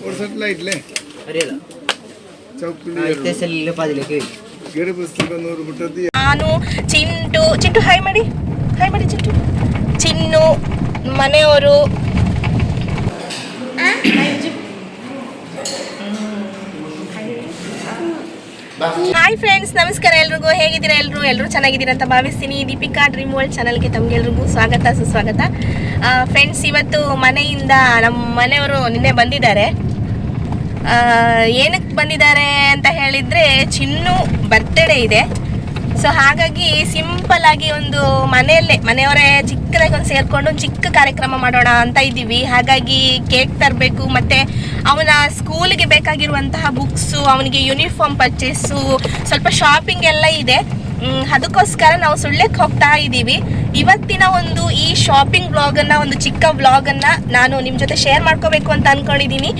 കൊടുത്തിട്ടില്ലായിട്ടില്ലേ ನಾನು ಚಿಂಟು ಚಿಂಟು ಹಾಯ್ ಮಾಡಿ ಹಾಯ್ ಮಾಡಿ ಚಿಂಟು ಚಿನ್ನು ಮನೆಯವರು ಹಾಯ್ ಫ್ರೆಂಡ್ಸ್ ನಮಸ್ಕಾರ ಎಲ್ರಿಗೂ. ಹೇಗಿದ್ದೀರಾ ಎಲ್ಲರೂ ಎಲ್ಲರೂ ಚೆನ್ನಾಗಿದ್ದೀರಾ ಅಂತ ಭಾವಿಸ್ತೀನಿ. ದೀಪಿಕಾ ಡ್ರೀಮ್ ವರ್ಲ್ಡ್ ಚಾನಲ್ಗೆ ತಮಗೆಲ್ರಿಗೂ ಸ್ವಾಗತ, ಸುಸ್ವಾಗತ. ಫ್ರೆಂಡ್ಸ್ ಇವತ್ತು ಮನೆಯಿಂದ ನಮ್ಮ ಮನೆಯವರು ನಿನ್ನೆ ಬಂದಿದ್ದಾರೆ. ಏನಕ್ಕೆ ಬಂದಿದ್ದಾರೆ ಅಂತ ಹೇಳಿದರೆ, ಚಿನ್ನು ಬರ್ತ್ಡೇ ಇದೆ. ಸೊ ಹಾಗಾಗಿ ಸಿಂಪಲ್ ಆಗಿ ಒಂದು ಮನೆಯಲ್ಲೇ, ಮನೆಯವರೇ ಚಿಕ್ಕದಾಗಿ ಒಂದು ಸೇರ್ಕೊಂಡು ಒಂದು ಚಿಕ್ಕ ಕಾರ್ಯಕ್ರಮ ಮಾಡೋಣ ಅಂತ ಇದ್ದೀವಿ. ಹಾಗಾಗಿ ಕೇಕ್ ತರಬೇಕು, ಮತ್ತೆ ಅವನ ಸ್ಕೂಲ್ಗೆ ಬೇಕಾಗಿರುವಂತಹ ಬುಕ್ಸು ಅವನಿಗೆ ಯೂನಿಫಾರ್ಮ್ ಪರ್ಚೇಸು ಸ್ವಲ್ಪ ಶಾಪಿಂಗ್ ಎಲ್ಲ ಇದೆ. ಅದಕ್ಕೋಸ್ಕರ ನಾವು ಸುಳ್ಯಕ್ಕೆ ಹೋಗ್ತಾ ಇದ್ದೀವಿ. ಇವತ್ತಿನ ಒಂದು ಈ ಶಾಪಿಂಗ್ ವ್ಲಾಗನ್ನು ಒಂದು ಚಿಕ್ಕ ವ್ಲಾಗನ್ನು ನಾನು ನಿಮ್ಮ ಜೊತೆ ಶೇರ್ ಮಾಡ್ಕೋಬೇಕು ಅಂತ ಅಂದ್ಕೊಂಡಿದ್ದೀನಿ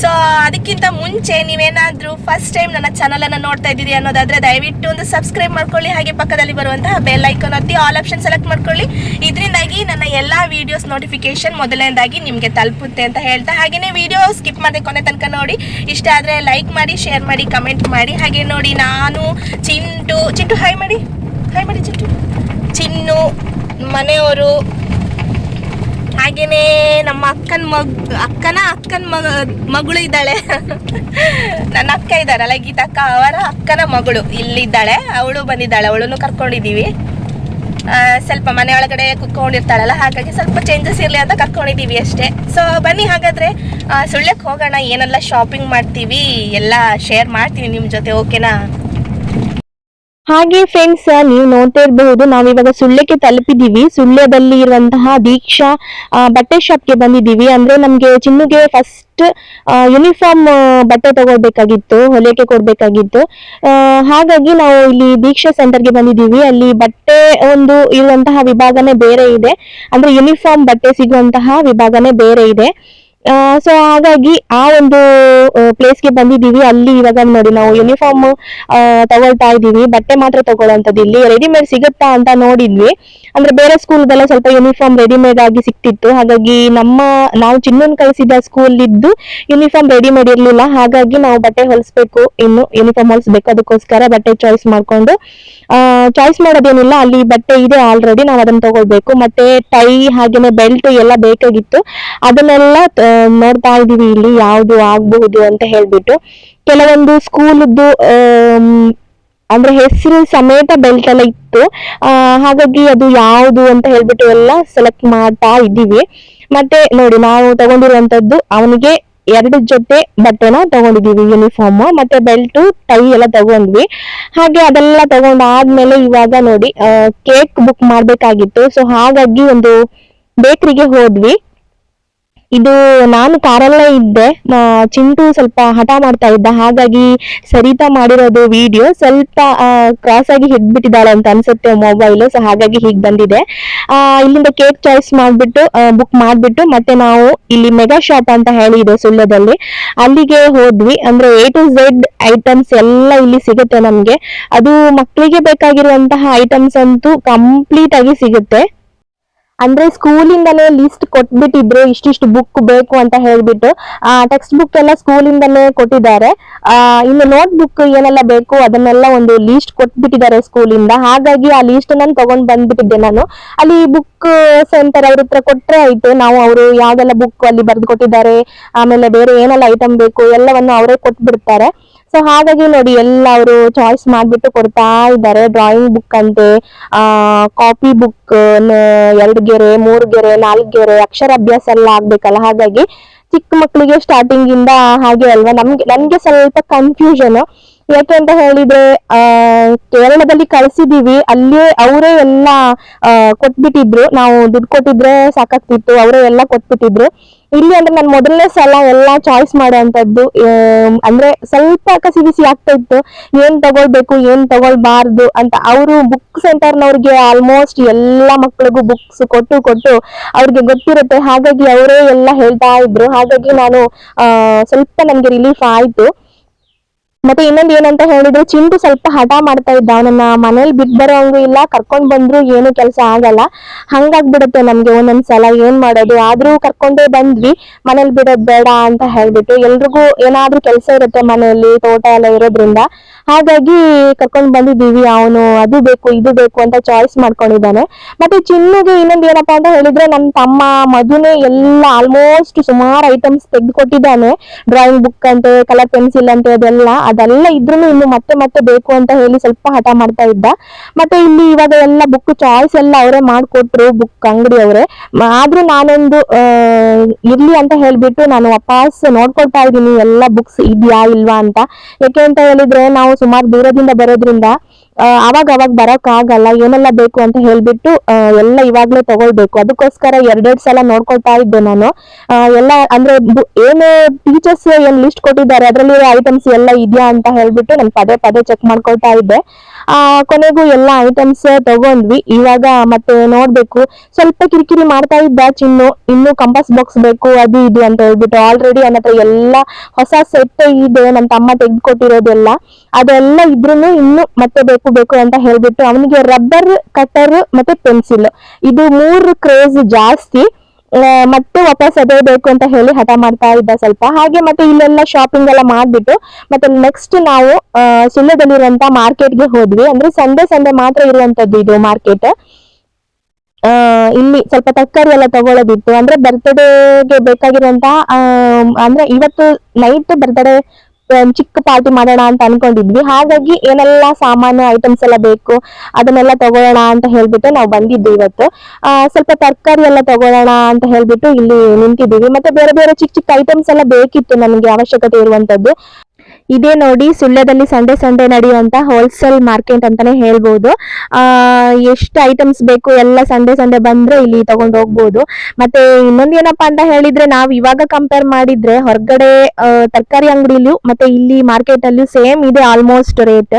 ಸೊ ಅದಕ್ಕಿಂತ ಮುಂಚೆ ನೀವೇನಾದರೂ ಫಸ್ಟ್ ಟೈಮ್ ನನ್ನ ಚಾನಲನ್ನು ನೋಡ್ತಾ ಇದ್ದೀರಿ ಅನ್ನೋದಾದರೆ ದಯವಿಟ್ಟು ಒಂದು ಸಬ್ಸ್ಕ್ರೈಬ್ ಮಾಡ್ಕೊಳ್ಳಿ. ಹಾಗೆ ಪಕ್ಕದಲ್ಲಿ ಬರುವಂತಹ ಬೆಲ್ ಐಕನ್ ಒತ್ತಿ ಆಲ್ ಆಪ್ಷನ್ ಸೆಲೆಕ್ಟ್ ಮಾಡ್ಕೊಳ್ಳಿ. ಇದರಿಂದಾಗಿ ನನ್ನ ಎಲ್ಲ ವೀಡಿಯೋಸ್ ನೋಟಿಫಿಕೇಶನ್ ಮೊದಲನೇದಾಗಿ ನಿಮಗೆ ತಲುಪುತ್ತೆ ಅಂತ ಹೇಳ್ತಾ. ಹಾಗೆಯೇ ವಿಡಿಯೋ ಸ್ಕಿಪ್ ಮಾಡದೆ ಕೊನೆ ತನಕ ನೋಡಿ. ಇಷ್ಟ ಆದರೆ ಲೈಕ್ ಮಾಡಿ ಶೇರ್ ಮಾಡಿ ಕಮೆಂಟ್ ಮಾಡಿ. ಹಾಗೆ ನೋಡಿ ನಾನು ಚಿಂಟು ಚಿಂಟು ಹಾಯ್ ಮಾಡಿ. ಹಾಯ್ ಮಾಡಿ ಚಿಂಟು. ಚಿನ್ನು, ಮನೆಯವರು ಹಾಗೇನೆ ನಮ್ಮ ಅಕ್ಕನ ಮಗ್, ಅಕ್ಕನ ಅಕ್ಕನ ಮಗ, ಮಗಳು ಇದ್ದಾಳೆ. ನನ್ನ ಅಕ್ಕ ಇದ್ದಾರಲ್ಲ ಗೀತಕ್ಕ, ಅವರ ಅಕ್ಕನ ಮಗಳು ಇಲ್ಲಿದ್ದಾಳೆ, ಅವಳು ಬಂದಿದ್ದಾಳೆ, ಅವಳನ್ನು ಕರ್ಕೊಂಡಿದ್ದೀವಿ. ಸ್ವಲ್ಪ ಮನೆ ಒಳಗಡೆ ಕುತ್ಕೊಂಡಿರ್ತಾಳಲ್ಲ, ಹಾಗಾಗಿ ಸ್ವಲ್ಪ ಚೇಂಜಸ್ ಇರಲಿ ಅಂತ ಕರ್ಕೊಂಡಿದ್ದೀವಿ ಅಷ್ಟೇ. ಸೊ ಬನ್ನಿ, ಹಾಗಾದ್ರೆ ಸುಳ್ಳಕ್ಕೆ ಹೋಗೋಣ, ಏನೆಲ್ಲ ಶಾಪಿಂಗ್ ಮಾಡ್ತೀವಿ, ಎಲ್ಲ ಶೇರ್ ಮಾಡ್ತೀನಿ ನಿಮ್ಮ ಜೊತೆ ಓಕೆನಾ ಹಾಗೆ ಫ್ರೆಂಡ್ಸ್ ನೀವು ನೋಡ್ತಾ ಇರಬಹುದು ನಾವಿವಾಗ ಸುಳ್ಯಕ್ಕೆ ತಲುಪಿದೀವಿ ಸುಳ್ಯದಲ್ಲಿ ಇರುವಂತಹ ದೀಕ್ಷಾ ಬಟ್ಟೆ ಬಟ್ಟೆ ಶಾಪ್ಗೆ ಬಂದಿದ್ದೀವಿ. ಅಂದ್ರೆ ನಮ್ಗೆ ಚಿನ್ನುಗೆ ಫಸ್ಟ್ ಯೂನಿಫಾರ್ಮ್ ಬಟ್ಟೆ ತಗೋಬೇಕಾಗಿತ್ತು ಹೊಲಿಯಕ್ಕೆ ಕೊಡ್ಬೇಕಾಗಿತ್ತು. ಹಾಗಾಗಿ ನಾವು ಇಲ್ಲಿ ದೀಕ್ಷಾ ಸೆಂಟರ್ಗೆ ಬಂದಿದ್ದೀವಿ. ಅಲ್ಲಿ ಬಟ್ಟೆ ಒಂದು ಇರುವಂತಹ ವಿಭಾಗನೇ ಬೇರೆ ಇದೆ. ಅಂದ್ರೆ ಯೂನಿಫಾರ್ಮ್ ಬಟ್ಟೆ ಸಿಗುವಂತಹ ವಿಭಾಗನೇ ಬೇರೆ ಇದೆ. ಸೊ ಹಾಗಾಗಿ ಆ ಒಂದು ಪ್ಲೇಸ್ಗೆ ಬಂದಿದ್ದೀವಿ. ಅಲ್ಲಿ ಇವಾಗ ನೋಡಿ ನಾವು ಯೂನಿಫಾರ್ಮ್ ತಗೊಳ್ತಾ ಇದ್ದೀವಿ. ಬಟ್ಟೆ ಮಾತ್ರ ತಗೊಳ್ಳೋಂಥದ್ದು ಇಲ್ಲಿ. ರೆಡಿಮೇಡ್ ಸಿಗುತ್ತಾ ಅಂತ ನೋಡಿದ್ವಿ. ಅಂದ್ರೆ ಬೇರೆ ಸ್ಕೂಲ್ಗೆಲ್ಲ ಸ್ವಲ್ಪ ಯೂನಿಫಾರ್ಮ್ ರೆಡಿಮೇಡ್ ಆಗಿ ಸಿಕ್ತಿತ್ತು. ಹಾಗಾಗಿ ನಮ್ಮ, ನಾವು ಚಿನ್ನನ್ ಕಳಿಸಿದ ಸ್ಕೂಲ್ ಇದ್ದು ಯೂನಿಫಾರ್ಮ್ ರೆಡಿಮೇಡ್ ಇರಲಿಲ್ಲ. ಹಾಗಾಗಿ ನಾವು ಬಟ್ಟೆ ಹೊಲಿಸ್ಬೇಕು. ಇನ್ನು ಯೂನಿಫಾರ್ಮ್ ಹೊಲಿಸ್ಬೇಕು. ಅದಕ್ಕೋಸ್ಕರ ಬಟ್ಟೆ ಚಾಯ್ಸ್ ಮಾಡ್ಕೊಂಡು ಚಾಯ್ಸ್ ಮಾಡೋದೇನಿಲ್ಲ. ಅಲ್ಲಿ ಬಟ್ಟೆ ಇದೆ ಆಲ್ರೆಡಿ ನಾವು ಅದನ್ನ ತಗೊಳ್ಬೇಕು. ಮತ್ತೆ ಟೈ ಹಾಗೇನೆ ಬೆಲ್ಟ್ ಎಲ್ಲ ಬೇಕಾಗಿತ್ತು. ಅದನ್ನೆಲ್ಲ ನೋಡ್ತಾ ಇದೀವಿ ಇಲ್ಲಿ ಯಾವ್ದು ಆಗಬಹುದು ಅಂತ ಹೇಳ್ಬಿಟ್ಟು. ಕೆಲವೊಂದು ಸ್ಕೂಲ್ದು ಅಂದ್ರೆ ಹೆಸರು ಸಮೇತ ಬೆಲ್ಟ್ ಎಲ್ಲ ಇತ್ತು ಹಾಗಾಗಿ ಅದು ಯಾವುದು ಅಂತ ಹೇಳ್ಬಿಟ್ಟು ಎಲ್ಲ ಸೆಲೆಕ್ಟ್ ಮಾಡ್ತಾ ಇದ್ದೀವಿ. ಮತ್ತೆ ನೋಡಿ, ನಾವು ತಗೊಂಡಿರುವಂತದ್ದು ಅವನಿಗೆ ಎರಡು ಜೊತೆ ಬಟ್ಟೆನ ತಗೊಂಡಿದೀವಿ ಯೂನಿಫಾರ್ಮ್ ಮತ್ತೆ ಬೆಲ್ಟ್ ಟೈ ಎಲ್ಲ ತಗೊಂಡ್ವಿ. ಹಾಗೆ ಅದೆಲ್ಲ ತಗೊಂಡಾದ್ಮೇಲೆ ಇವಾಗ ನೋಡಿ ಕೇಕ್ ಬುಕ್ ಮಾಡ್ಬೇಕಾಗಿತ್ತು. ಸೊ ಹಾಗಾಗಿ ಒಂದು ಬೇಕರಿಗೆ ಹೋದ್ವಿ. ಇದು ನಾನು ಕಾರಲ್ಲೇ ಇದ್ದೆ. ಚಿಂಟು ಸ್ವಲ್ಪ ಹಠ ಮಾಡ್ತಾ ಇದ್ದ. ಹಾಗಾಗಿ ಸರಿತಾ ಮಾಡಿರೋದು ವಿಡಿಯೋ ಸ್ವಲ್ಪ ಕ್ರಾಸ್ ಆಗಿ ಹಿಡ್ಬಿಟ್ಟಿದ್ದಾಳೆ ಅಂತ ಅನ್ಸುತ್ತೆ ಮೊಬೈಲ್ ಸೊ ಹಾಗಾಗಿ ಹೀಗೆ ಬಂದಿದೆ. ಇಲ್ಲಿಂದ ಕೇಕ್ ಚಾಯ್ಸ್ ಮಾಡ್ಬಿಟ್ಟು ಬುಕ್ ಮಾಡ್ಬಿಟ್ಟು ಮತ್ತೆ ನಾವು ಇಲ್ಲಿ ಮೆಗಾ ಶಾಪ್ ಅಂತ ಹೇಳಿ ಇದೆ ಸುಳ್ಯದಲ್ಲಿ ಅಲ್ಲಿಗೆ ಹೋದ್ವಿ. ಅಂದ್ರೆ ಎ ಟು ಝೆಡ್ ಐಟಮ್ಸ್ ಎಲ್ಲ ಇಲ್ಲಿ ಸಿಗುತ್ತೆ ನಮ್ಗೆ. ಅದು ಮಕ್ಕಳಿಗೆ ಬೇಕಾಗಿರುವಂತಹ ಐಟಮ್ಸ್ ಅಂತೂ ಕಂಪ್ಲೀಟ್ ಆಗಿ ಸಿಗುತ್ತೆ. ಅಂದ್ರೆ ಸ್ಕೂಲಿಂದನೇ ಲಿಸ್ಟ್ ಕೊಟ್ಬಿಟ್ಟಿದ್ರು ಇಷ್ಟಿಷ್ಟು ಬುಕ್ ಬೇಕು ಅಂತ ಹೇಳ್ಬಿಟ್ಟು, ಆ ಟೆಕ್ಸ್ಟ್ ಬುಕ್ ಎಲ್ಲ ಸ್ಕೂಲಿಂದಲೇ ಕೊಟ್ಟಿದ್ದಾರೆ. ಆ, ಇನ್ನು ನೋಟ್ ಬುಕ್ ಏನೆಲ್ಲ ಬೇಕು ಅದನ್ನೆಲ್ಲ ಒಂದು ಲೀಸ್ಟ್ ಕೊಟ್ಬಿಟ್ಟಿದ್ದಾರೆ ಸ್ಕೂಲಿಂದ ಹಾಗಾಗಿ ಆ ಲೀಸ್ಟ್ ನಾನು ತಗೊಂಡ್ ಬಂದ್ಬಿಟ್ಟಿದ್ದೆ ನಾನು. ಅಲ್ಲಿ ಬುಕ್ ಸೆಂಟರ್ ಅವ್ರ ಹತ್ರ ಕೊಟ್ರೆ ಆಯ್ತು. ನಾವು ಅವರು ಯಾವ್ದೆಲ್ಲ ಬುಕ್ ಅಲ್ಲಿ ಬರೆದು ಕೊಟ್ಟಿದ್ದಾರೆ, ಆಮೇಲೆ ಬೇರೆ ಏನೆಲ್ಲ ಐಟಮ್ ಬೇಕು, ಎಲ್ಲವನ್ನು ಅವರೇ ಕೊಟ್ಬಿಡ್ತಾರೆ. ಸೊ ಹಾಗಾಗಿ ನೋಡಿ, ಎಲ್ಲ ಅವರು ಚಾಯ್ಸ್ ಮಾಡ್ಬಿಟ್ಟು ಕೊಡ್ತಾ ಇದ್ದಾರೆ. ಡ್ರಾಯಿಂಗ್ ಬುಕ್ ಅಂತೆ ಕಾಪಿ ಬುಕ್ ಎರಡು ಗೆರೆ, ಮೂರು ಗೆರೆ, ನಾಲ್ಕು ಗೆರೆ, ಅಕ್ಷರಾಭ್ಯಾಸ ಎಲ್ಲ ಆಗ್ಬೇಕಲ್ಲ. ಹಾಗಾಗಿ ಚಿಕ್ಕ ಮಕ್ಕಳಿಗೆ ಸ್ಟಾರ್ಟಿಂಗ್ ಇಂದ ಹಾಗೆ ಅಲ್ವಾ? ನಮ್ಗೆ ನನ್ಗೆ ಸ್ವಲ್ಪ ಕನ್ಫ್ಯೂಷನ್ ಯಾಕೆ ಅಂತ ಹೇಳಿದ್ರೆ, ಆ, ಕೇರಳದಲ್ಲಿ ಕಳ್ಸಿದೀವಿ ಅಲ್ಲಿ ಅವರೇ ಎಲ್ಲ ಕೊಟ್ಬಿಟ್ಟಿದ್ರು. ನಾವು ದುಡ್ಡು ಕೊಟ್ಟಿದ್ರೆ ಸಾಕಾಗ್ತಿತ್ತು, ಅವರೇ ಎಲ್ಲ ಕೊಟ್ಬಿಟ್ಟಿದ್ರು. ಇಲ್ಲಿ ಅಂದ್ರೆ ನಾನು ಮೊದಲನೇ ಸಲ ಎಲ್ಲ ಚಾಯ್ಸ್ ಮಾಡೋಂಥದ್ದು ಅಂದ್ರೆ ಸ್ವಲ್ಪ ಕಸಿ ಬಿಸಿ ಆಗ್ತಾ ಇತ್ತು. ಏನ್ ತಗೊಳ್ಬೇಕು, ಏನ್ ತಗೊಳ್ಬಾರ್ದು ಅಂತ ಅವರು ಬುಕ್ ಸೆಂಟರ್ನವ್ರಿಗೆ ಆಲ್ಮೋಸ್ಟ್ ಎಲ್ಲಾ ಮಕ್ಕಳಿಗೂ ಬುಕ್ಸ್ ಕೊಟ್ಟು ಕೊಟ್ಟು ಅವ್ರಿಗೆ ಗೊತ್ತಿರುತ್ತೆ. ಹಾಗಾಗಿ ಅವರೇ ಎಲ್ಲ ಹೇಳ್ತಾ ಇದ್ರು. ಹಾಗಾಗಿ ನಾನು ಸ್ವಲ್ಪ ನನ್ಗೆ ರಿಲೀಫ್ ಆಯ್ತು. ಮತ್ತೆ ಇನ್ನೊಂದ್ ಏನಂತ ಹೇಳಿದ್ರೆ, ಚಿಂಟು ಸ್ವಲ್ಪ ಹಠ ಮಾಡ್ತಾ ಇದ್ದ. ಅವನನ್ನ ಮನೇಲಿ ಬಿಟ್ ಬರೋಂಗು ಇಲ್ಲ, ಕರ್ಕೊಂಡ್ ಬಂದ್ರು ಏನು ಕೆಲಸ ಆಗಲ್ಲ. ಹಂಗಾಗ್ಬಿಡತ್ತೆ ನಮ್ಗೆ ಒಂದೊಂದ್ಸಲ ಏನ್ ಮಾಡೋದು? ಆದ್ರೂ ಕರ್ಕೊಂಡೇ ಬಂದ್ವಿ. ಮನೇಲಿ ಬಿಡೋದ್ ಬೇಡ ಅಂತ ಹೇಳ್ಬಿಟ್ಟು ಎಲ್ರಿಗೂ ಏನಾದ್ರೂ ಕೆಲಸ ಇರುತ್ತೆ ಮನೆಯಲ್ಲಿ, ತೋಟ ಎಲ್ಲ ಇರೋದ್ರಿಂದ. ಹಾಗಾಗಿ ಕರ್ಕೊಂಡ್ ಬಂದಿದ್ದೀವಿ. ಅವನು ಅದು ಬೇಕು, ಇದು ಬೇಕು ಅಂತ ಚಾಯ್ಸ್ ಮಾಡ್ಕೊಂಡಿದ್ದಾನೆ. ಮತ್ತೆ ಚಿನ್ನಗೆ ಇನ್ನೊಂದ್ ಏನಪ್ಪಾ ಅಂತ ಹೇಳಿದ್ರೆ, ನಮ್ ತಮ್ಮ ಮಧುನೇ ಎಲ್ಲ ಆಲ್ಮೋಸ್ಟ್ ಸುಮಾರು ಐಟಮ್ಸ್ ತೆಗೆದು ಕೊಟ್ಟಿದ್ದಾನೆ ಡ್ರಾಯಿಂಗ್ ಬುಕ್ ಅಂತೆ ಕಲರ್ ಪೆನ್ಸಿಲ್ ಅಂತೆ, ಅದೆಲ್ಲ. ಅದೆಲ್ಲ ಇದ್ರೂ ಇನ್ನು ಮತ್ತೆ ಮತ್ತೆ ಬೇಕು ಅಂತ ಹೇಳಿ ಸ್ವಲ್ಪ ಹಠ ಮಾಡ್ತಾ ಇದ್ದ. ಮತ್ತೆ ಇಲ್ಲಿ ಇವಾಗ ಎಲ್ಲ ಬುಕ್ ಚಾಯ್ಸ್ ಎಲ್ಲ ಅವರೇ ಮಾಡ್ಕೊಟ್ರು ಬುಕ್ ಅಂಗಡಿ ಅವರೇ. ಆದ್ರೂ ನಾನೊಂದು ಇರ್ಲಿ ಅಂತ ಹೇಳ್ಬಿಟ್ಟು ನಾನು ವಾಪಸ್ ನೋಡ್ಕೊಳ್ತಾ ಇದ್ದೀನಿ, ಎಲ್ಲ ಬುಕ್ಸ್ ಇದೆಯಾ ಇಲ್ವಾ ಅಂತ. ಯಾಕೆ ಅಂತ ಹೇಳಿದ್ರೆ ನಾವು ಸುಮಾರು ದೂರದಿಂದ ಬರೋದ್ರಿಂದ ಅವಾಗ ಅವಾಗ ಬರಕ್ ಆಗಲ್ಲ, ಏನೆಲ್ಲ ಬೇಕು ಅಂತ ಹೇಳ್ಬಿಟ್ಟು ಎಲ್ಲ ಇವಾಗ್ಲೇ ತಗೊಳ್ಬೇಕು. ಅದಕ್ಕೋಸ್ಕರ ಎರಡೆರಡು ಸಲ ನೋಡ್ಕೊಳ್ತಾ ಇದ್ದೆ ನಾನು. ಎಲ್ಲ ಅಂದ್ರೆ ಏನು ಟೀಚರ್ಸ್ ಏನ್ ಲಿಸ್ಟ್ ಕೊಟ್ಟಿದ್ದಾರೆ, ಅದ್ರಲ್ಲಿ ಐಟಮ್ಸ್ ಎಲ್ಲ ಇದೆಯಾ ಅಂತ ಹೇಳ್ಬಿಟ್ಟು ನಾನು ಪದೇ ಪದೇ ಚೆಕ್ ಮಾಡ್ಕೊಳ್ತಾ ಇದ್ದೆ. ಆ, ಕೊನೆಗೂ ಎಲ್ಲ ಐಟಮ್ಸ್ ತಗೊಂಡ್ವಿ. ಇವಾಗ ಮತ್ತೆ ನೋಡ್ಬೇಕು. ಸ್ವಲ್ಪ ಕಿರಿಕಿರಿ ಮಾಡ್ತಾ ಇದ್ದ ಚಿನ್ನು. ಇನ್ನು ಕಂಪಾಸ್ ಬಾಕ್ಸ್ ಬೇಕು, ಅದು ಇದು ಅಂತ ಹೇಳ್ಬಿಟ್ಟು ಆಲ್ರೆಡಿ ನನ್ನ ಹತ್ರ ಎಲ್ಲ ಹೊಸ ಸೆಟ್ ಇದೆ ನನ್ನ ತಮ್ಮ ತೆಗೆದುಕೊಟ್ಟಿರೋದೆಲ್ಲ. ಅದೆಲ್ಲ ಇದ್ರು ಇನ್ನು ಮತ್ತೆ ಬೇಕು ಅಂತ ಹೇಳ್ಬಿಟ್ಟು ಅವನಿಗೆ ರಬ್ಬರ್ ಕಟರ್ ಮತ್ತೆ ಪೆನ್ಸಿಲ್ ಇದು ಮೂರು ಕ್ರೇಜ್ ಜಾಸ್ತಿ. ಮತ್ತೆ ವಾಪಸ್ ಅದೇ ಬೇಕು ಅಂತ ಹೇಳಿ ಹಠ ಮಾಡ್ತಾ ಇದ್ದ ಸ್ವಲ್ಪ. ಹಾಗೆ ಮತ್ತೆ ಇಲ್ಲೆಲ್ಲ ಶಾಪಿಂಗ್ ಎಲ್ಲ ಮಾಡ್ಬಿಟ್ಟು ಮತ್ತೆ ನೆಕ್ಸ್ಟ್ ನಾವು ಆ, ಮಾರ್ಕೆಟ್ ಮಾರ್ಕೆಟ್ಗೆ ಹೋದ್ವಿ. ಅಂದ್ರೆ ಸಂಡೆ ಸಂಡೆ ಮಾತ್ರ ಇರುವಂತದ್ದು ಇದು ಮಾರ್ಕೆಟ್ ಇಲ್ಲಿ ಸ್ವಲ್ಪ ತರಕಾರಿ ಎಲ್ಲ ತಗೊಳ್ಳೋದಿತ್ತು ಅಂದ್ರೆ ಬರ್ತ್ಡೇಗೆ ಬೇಕಾಗಿರುವಂತಹ ಆ, ಅಂದ್ರೆ ಇವತ್ತು ನೈಟ್ ಬರ್ತ್ಡೇ ಚಿಕ್ಕ ಪಾರ್ಟಿ ಮಾಡೋಣ ಅಂತ ಅನ್ಕೊಂಡಿದ್ವಿ. ಹಾಗಾಗಿ ಏನೆಲ್ಲಾ ಸಾಮಾನ್ಯ ಐಟಮ್ಸ್ ಎಲ್ಲ ಬೇಕು, ಅದನ್ನೆಲ್ಲ ತಗೊಳ್ಳೋಣ ಅಂತ ಹೇಳ್ಬಿಟ್ಟು ನಾವು ಬಂದಿದ್ದು ಇವತ್ತು. ಸ್ವಲ್ಪ ತರಕಾರಿ ಎಲ್ಲ ತಗೊಳ್ಳೋಣ ಅಂತ ಹೇಳ್ಬಿಟ್ಟು ಇಲ್ಲಿ ನಿಂತಿದ್ದೀವಿ. ಮತ್ತೆ ಬೇರೆ ಬೇರೆ ಚಿಕ್ಕ ಚಿಕ್ಕ ಐಟಮ್ಸ್ ಎಲ್ಲ ಬೇಕಿತ್ತು ನಮ್ಗೆ ಅವಶ್ಯಕತೆ ಇರುವಂತದ್ದು. ಇದೇ ನೋಡಿ ಸುಳ್ಯದಲ್ಲಿ ಸಂಡೆ ಸಂಡೆ ನಡೆಯುವಂತ ಹೋಲ್ಸೇಲ್ ಮಾರ್ಕೆಟ್ ಅಂತಾನೆ ಹೇಳ್ಬೋದು. ಆ, ಎಷ್ಟು ಐಟಮ್ಸ್ ಬೇಕು ಎಲ್ಲ ಸಂಡೆ ಸಂಡೆ ಬಂದ್ರೆ ಇಲ್ಲಿ ತಗೊಂಡು ಹೋಗ್ಬೋದು. ಮತ್ತೆ ಇನ್ನೊಂದು ಏನಪ್ಪಾ ಅಂತ ಹೇಳಿದ್ರೆ ನಾವು ಇವಾಗ ಕಂಪೇರ್ ಮಾಡಿದ್ರೆ ಹೊರಗಡೆ ತರಕಾರಿ ಅಂಗಡಿಲೂ ಮತ್ತೆ ಇಲ್ಲಿ ಮಾರ್ಕೆಟ್ ಅಲ್ಲೂ ಸೇಮ್ ಇದೆ ಆಲ್ಮೋಸ್ಟ್ ರೇಟ್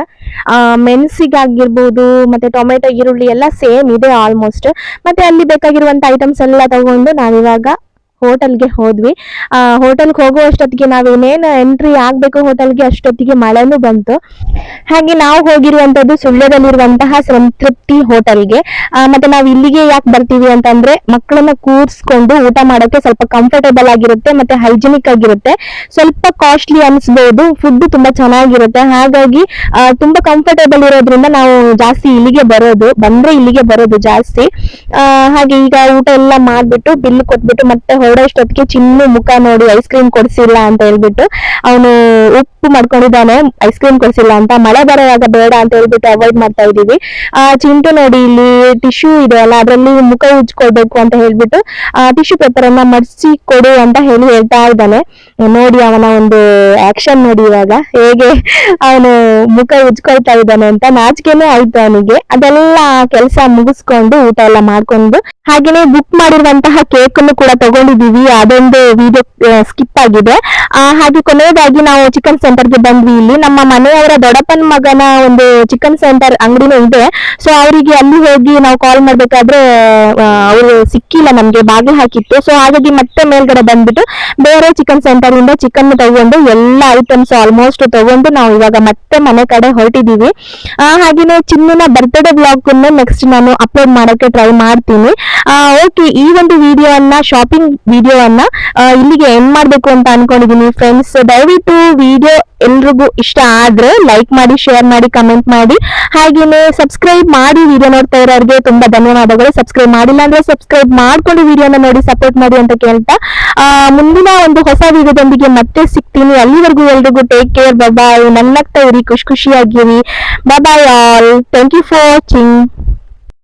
ಮೆಣಸಿಗಾಗಿರ್ಬೋದು, ಮತ್ತೆ ಟೊಮೆಟೊ ಈರುಳ್ಳಿ ಎಲ್ಲ ಸೇಮ್ ಇದೆ ಆಲ್ಮೋಸ್ಟ್ ಮತ್ತೆ ಅಲ್ಲಿ ಬೇಕಾಗಿರುವಂತ ಐಟಮ್ಸ್ ಎಲ್ಲ ತಗೊಂಡು ನಾವಿವಾಗ ಹೋಟೆಲ್ಗೆ ಹೋದ್ವಿ. ಹೋಟೆಲ್ಗೆ ಹೋಗೋ ಅಷ್ಟೊತ್ತಿಗೆ ನಾವೇನೇನು ಎಂಟ್ರಿ ಆಗ್ಬೇಕು ಹೋಟೆಲ್ಗೆ ಅಷ್ಟೊತ್ತಿಗೆ ಮಳೆನೂ ಬಂತು. ಹಾಗೆ ನಾವು ಹೋಗಿರುವಂತದ್ದು ಸುಳ್ಯದಲ್ಲಿರುವಂತಹ ಸಂತೃಪ್ತಿ ಹೋಟೆಲ್ಗೆ. ಮತ್ತೆ ನಾವು ಇಲ್ಲಿಗೆ ಯಾಕೆ ಬರ್ತೀವಿ ಅಂತಂದ್ರೆ ಮಕ್ಕಳನ್ನ ಕೂರ್ಸ್ಕೊಂಡು ಊಟ ಮಾಡೋಕೆ ಸ್ವಲ್ಪ ಕಂಫರ್ಟೇಬಲ್ ಆಗಿರುತ್ತೆ ಮತ್ತೆ ಹೈಜಿನಿಕ್ ಆಗಿರುತ್ತೆ. ಸ್ವಲ್ಪ ಕಾಸ್ಟ್ಲಿ ಅನಿಸ್ಬೋದು ಫುಡ್ ತುಂಬಾ ಚೆನ್ನಾಗಿರುತ್ತೆ. ಹಾಗಾಗಿ ತುಂಬಾ ಕಂಫರ್ಟೇಬಲ್ ಇರೋದ್ರಿಂದ ನಾವು ಜಾಸ್ತಿ ಇಲ್ಲಿಗೆ ಬರೋದು, ಬಂದ್ರೆ ಇಲ್ಲಿಗೆ ಬರೋದು ಜಾಸ್ತಿ. ಹಾಗೆ ಈಗ ಊಟ ಎಲ್ಲ ಮಾಡ್ಬಿಟ್ಟು ಬಿಲ್ ಕೊಟ್ಬಿಟ್ಟು ಮತ್ತೆ ಹೊರಡೋಷ್ಟೊತ್ತಿಗೆ ಚಿನ್ನು ಮುಖ ನೋಡಿ ಐಸ್ ಕ್ರೀಮ್ ಕೊಡಿಸಿಲ್ಲ ಅಂತ ಹೇಳ್ಬಿಟ್ಟು ಅವನು ಉಪ್ಪು ಮಾಡ್ಕೊಂಡಿದ್ದಾನೆ ಐಸ್ ಕ್ರೀಮ್ ಕೊಡಿಸಿಲ್ಲ ಅಂತ. ಮಳೆ ಬರೋವಾಗ ಬೇಡ ಅಂತ ಹೇಳ್ಬಿಟ್ಟು ಅವಾಯ್ಡ್ ಮಾಡ್ತಾ ಇದೀವಿ ಆ, ಚಿಂಟು ನೋಡಿ ಇಲ್ಲಿ ಟಿಶ್ಯೂ ಇದೆ ಅಲ್ಲ, ಅದರಲ್ಲಿ ಮುಖ ಉಜ್ಕೊಳ್ಬೇಕು ಅಂತ ಹೇಳ್ಬಿಟ್ಟು, ಆ ಟಿಶ್ಯೂ ಪೇಪರ್ ಅನ್ನ ಮಡಿಸಿ ಕೊಡು ಅಂತ ಹೇಳಿ ಹೇಳ್ತಾ ಇದ್ದಾನೆ. ನೋಡಿ ಅವನ ಒಂದು ಆಕ್ಷನ್ ನೋಡಿ ಇವಾಗ. ಹೇಗೆ ಅವನು ಮುಖ ಉಜ್ಕೊಳ್ತಾ ಇದ್ದಾನೆ ಅಂತ ನಾಚಿಕೆನೂ ಆಯ್ತು ಅವನಿಗೆ. ಅದೆಲ್ಲ ಕೆಲಸ ಮುಗಿಸ್ಕೊಂಡು ಊಟ ಎಲ್ಲ ಮಾಡ್ಕೊಂಡು ಹಾಗೇನೆ ಬುಕ್ ಮಾಡಿರುವಂತಹ ಕೇಕ್ ಅನ್ನು ಕೂಡ ತಗೊಂಡಿದೀವಿ ಅದೊಂದು ವಿಡಿಯೋ ಸ್ಕಿಪ್ ಆಗಿದೆ. ಆ, ಹಾಗೆ ಕೊನೆಯದಾಗಿ ನಾವು ಚಿಕನ್ ಸೆಂಟರ್ಗೆ ಬಂದ್ವಿ. ಇಲ್ಲಿ ನಮ್ಮ ಮನೆಯವರ ದೊಡ್ಡಪ್ಪನ ಮಗನ ಒಂದು ಚಿಕನ್ ಸೆಂಟರ್ ಅಂಗಡಿನೂ ಇದೆ. ಸೊ ಅವರಿಗೆ ಅಲ್ಲಿ ಹೋಗಿ ನಾವು ಕಾಲ್ ಮಾಡ್ಬೇಕಾದ್ರೆ ಅವರು ಸಿಕ್ಕಿಲ್ಲ ನಮ್ಗೆ ಬಾಗಿಲು ಹಾಕಿತ್ತು. ಸೊ ಹಾಗಾಗಿ ಮತ್ತೆ ಮೇಲ್ಗಡೆ ಬಂದ್ಬಿಟ್ಟು ಬೇರೆ ಚಿಕನ್ ಸೆಂಟರ್ ಇಂದ ಚಿಕನ್ ತಗೊಂಡು ಎಲ್ಲ ಐಟಮ್ಸ್ ಆಲ್ಮೋಸ್ಟ್ ತಗೊಂಡು ನಾವು ಇವಾಗ ಮತ್ತೆ ಮನೆ ಕಡೆ ಹೊರಟಿದೀವಿ. ಹಾಗೇನೆ ಚಿನ್ನನ ಬರ್ತ್ಡೇ ಬ್ಲಾಗ್ ನೆಕ್ಸ್ಟ್ ನಾನು ಅಪ್ಲೋಡ್ ಮಾಡೋಕೆ ಟ್ರೈ ಮಾಡ್ತೀನಿ. ಓಕೆ ಈ ಒಂದು ವಿಡಿಯೋವನ್ನ ಶಾಪಿಂಗ್ ವಿಡಿಯೋವನ್ನ ಇಲ್ಲಿಗೆ ಎಂಡ್ ಮಾಡ್ಬೇಕು ಅಂತ ಅನ್ಕೊಂಡಿದೀನಿ ಫ್ರೆಂಡ್ಸ್ ದಯವಿಟ್ಟು ವಿಡಿಯೋ ಎಲ್ರಿಗೂ ಇಷ್ಟ ಆದ್ರೆ ಲೈಕ್ ಮಾಡಿ ಶೇರ್ ಮಾಡಿ ಕಮೆಂಟ್ ಮಾಡಿ. ಹಾಗೇನೆ ಸಬ್ಸ್ಕ್ರೈಬ್ ಮಾಡಿ ವಿಡಿಯೋ ನೋಡ್ತಾ ಇರೋರಿಗೆ ತುಂಬಾ ಧನ್ಯವಾದಗಳು. ಸಬ್ಸ್ಕ್ರೈಬ್ ಮಾಡಿಲ್ಲ ಅಂದ್ರೆ ಸಬ್ಸ್ಕ್ರೈಬ್ ಮಾಡ್ಕೊಂಡು ವಿಡಿಯೋನ ನೋಡಿ ಸಪೋರ್ಟ್ ಮಾಡಿ ಅಂತ ಕೇಳ್ತಾ ಮುಂದಿನ ಒಂದು ಹೊಸ ವಿಡಿಯೋದೊಂದಿಗೆ ಮತ್ತೆ ಸಿಗ್ತೀನಿ. ಅಲ್ಲಿವರೆಗೂ ಎಲ್ರಿಗೂ ಟೇಕ್ ಕೇರ್ ಬಾಯ್ ನನ್ನಗ್ತಾ ಇರಿ. ಖುಷಿ ಖುಷಿಯಾಗಿರಿ. Bye all thank you for watching